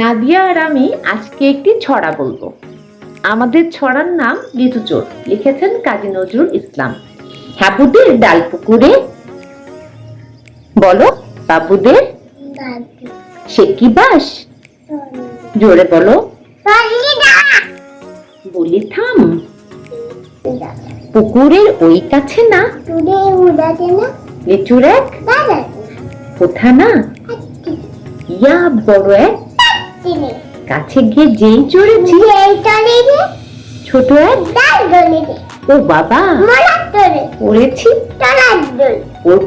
নাদিয়া আর আমি আজকে একটি ছড়া বলব। আমাদের ছড়ার নাম লিচুচোর লিখেছেন কাজী নজরুল ইসলাম। হাবুদের ডাল পুকুরে? বলো, বাবুদের? সে কি বাস? জোরে বলো। বলি থাম। পুকুরের ওই কাছে না? লিচুর এক? কোথা না? ইয়া, বড় এক। কাছে গিয়ে যেই চড়েছি ছোট এক ও বাবা। পড়েছি। ওর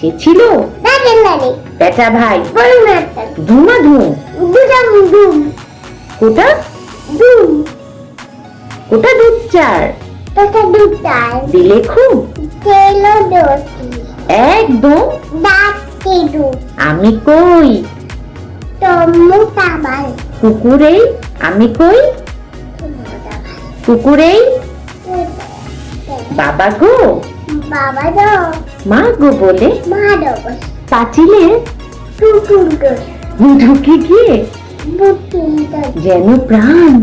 সে ছিল? বেটা ভাই। ধুমা ধুম কোটা? কোটা দুধ চার। দিলে খুব। একদম। আমি কই? কুকুরেই? আমি কই? কুকুরেই? বাবা গো। বাবা গো। মা গো বলে। মা গো ঢুকে গিয়ে? যেন প্রাণ।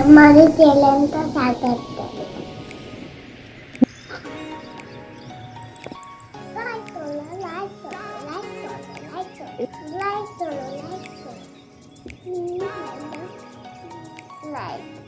আমাদের চ্যালেঞ্জটা সাবস্ক্রাইব Like, like, Light.